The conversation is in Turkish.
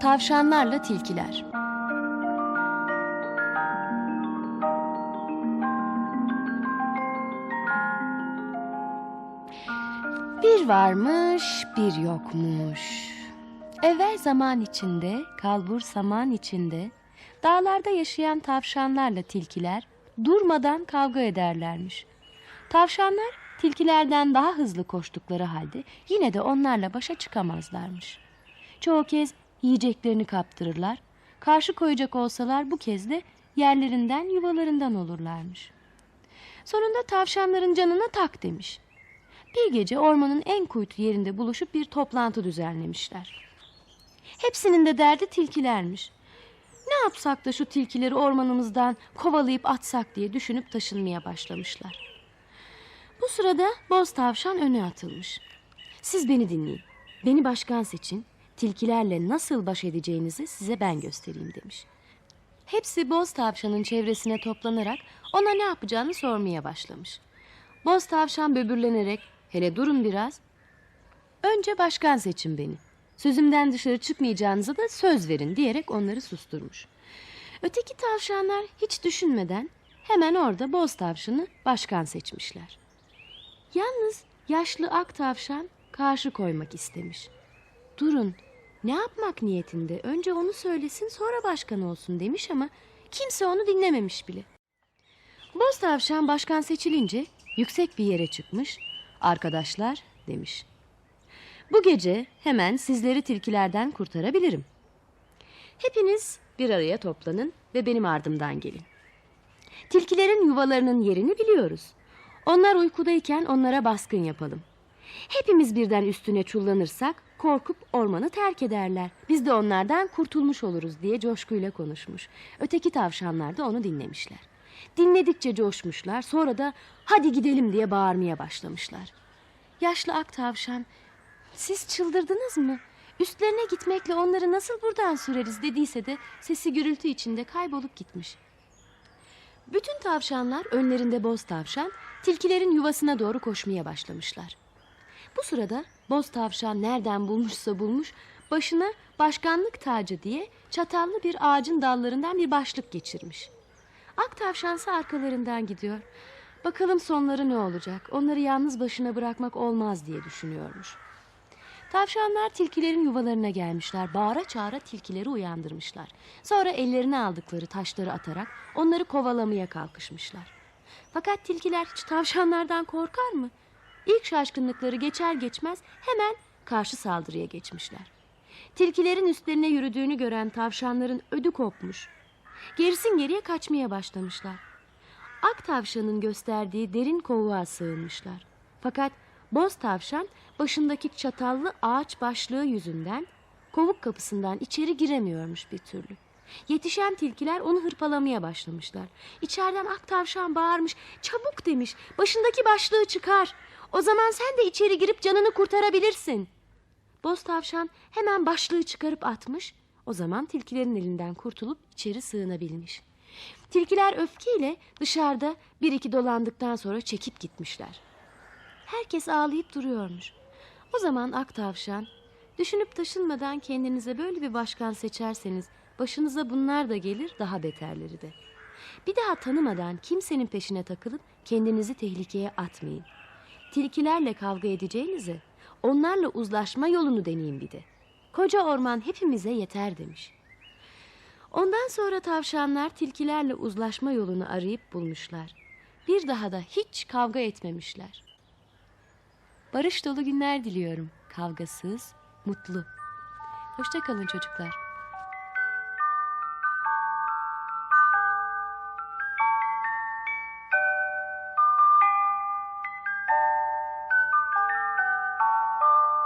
Tavşanlarla tilkiler. Bir varmış, bir yokmuş. Evvel zaman içinde, kalbur saman içinde, dağlarda yaşayan tavşanlarla tilkiler durmadan kavga ederlermiş. Tavşanlar tilkilerden daha hızlı koştukları halde yine de onlarla başa çıkamazlarmış. Çoğu kez yiyeceklerini kaptırırlar. Karşı koyacak olsalar bu kez de yerlerinden yuvalarından olurlarmış. Sonunda tavşanların canına tak demiş. Bir gece ormanın en kuytu yerinde buluşup bir toplantı düzenlemişler. Hepsinin de derdi tilkilermiş. Ne yapsak da şu tilkileri ormanımızdan kovalayıp atsak diye düşünüp taşınmaya başlamışlar. Bu sırada boz tavşan öne atılmış. Siz beni dinleyin. Beni başkan seçin. Tilkilerle nasıl baş edeceğinizi size ben göstereyim demiş. Hepsi boz tavşanın çevresine toplanarak ona ne yapacağını sormaya başlamış. Boz tavşan böbürlenerek hele durun biraz. Önce başkan seçin beni. Sözümden dışarı çıkmayacağınıza da söz verin diyerek onları susturmuş. Öteki tavşanlar hiç düşünmeden hemen orada boz tavşanı başkan seçmişler. Yalnız yaşlı ak tavşan karşı koymak istemiş. Durun ne yapmak niyetinde önce onu söylesin sonra başkan olsun demiş ama kimse onu dinlememiş bile. Boz tavşan başkan seçilince yüksek bir yere çıkmış. Arkadaşlar demiş. Bu gece hemen sizleri tilkilerden kurtarabilirim. Hepiniz bir araya toplanın ve benim ardımdan gelin. Tilkilerin yuvalarının yerini biliyoruz. Onlar uykudayken onlara baskın yapalım. Hepimiz birden üstüne çullanırsak korkup ormanı terk ederler. Biz de onlardan kurtulmuş oluruz diye coşkuyla konuşmuş. Öteki tavşanlar da onu dinlemişler. Dinledikçe coşmuşlar sonra da hadi gidelim diye bağırmaya başlamışlar. Yaşlı ak tavşan siz çıldırdınız mı? Üstlerine gitmekle onları nasıl buradan süreriz dediyse de sesi gürültü içinde kaybolup gitmiş. Bütün tavşanlar önlerinde boz tavşan tilkilerin yuvasına doğru koşmaya başlamışlar. Bu sırada boz tavşan nereden bulmuşsa bulmuş başına başkanlık tacı diye çatallı bir ağacın dallarından bir başlık geçirmiş. Ak tavşansa arkalarından gidiyor. Bakalım sonları ne olacak? Onları yalnız başına bırakmak olmaz diye düşünüyormuş. Tavşanlar tilkilerin yuvalarına gelmişler. Bağıra çağıra tilkileri uyandırmışlar. Sonra ellerine aldıkları taşları atarak onları kovalamaya kalkışmışlar. Fakat tilkiler hiç tavşanlardan korkar mı? İlk şaşkınlıkları geçer geçmez hemen karşı saldırıya geçmişler. Tilkilerin üstlerine yürüdüğünü gören tavşanların ödü kopmuş. Gerisin geriye kaçmaya başlamışlar. Ak tavşanın gösterdiği derin kovuğa sığınmışlar. Fakat boz tavşan başındaki çatallı ağaç başlığı yüzünden kovuk kapısından içeri giremiyormuş bir türlü. Yetişen tilkiler onu hırpalamaya başlamışlar. İçeriden ak tavşan bağırmış, çabuk demiş, başındaki başlığı çıkar. O zaman sen de içeri girip canını kurtarabilirsin. Boz tavşan hemen başlığı çıkarıp atmış. O zaman tilkilerin elinden kurtulup içeri sığınabilmiş. Tilkiler öfkeyle dışarıda bir iki dolandıktan sonra çekip gitmişler. Herkes ağlayıp duruyormuş. O zaman ak tavşan, düşünüp taşınmadan kendinize böyle bir başkan seçerseniz başınıza bunlar da gelir daha beterleri de. Bir daha tanımadan kimsenin peşine takılıp kendinizi tehlikeye atmayın. Tilkilerle kavga edeceğinize onlarla uzlaşma yolunu deneyin bir de. Koca orman hepimize yeter demiş. Ondan sonra tavşanlar tilkilerle uzlaşma yolunu arayıp bulmuşlar. Bir daha da hiç kavga etmemişler. Barış dolu günler diliyorum. Kavgasız, mutlu. Hoşça kalın çocuklar.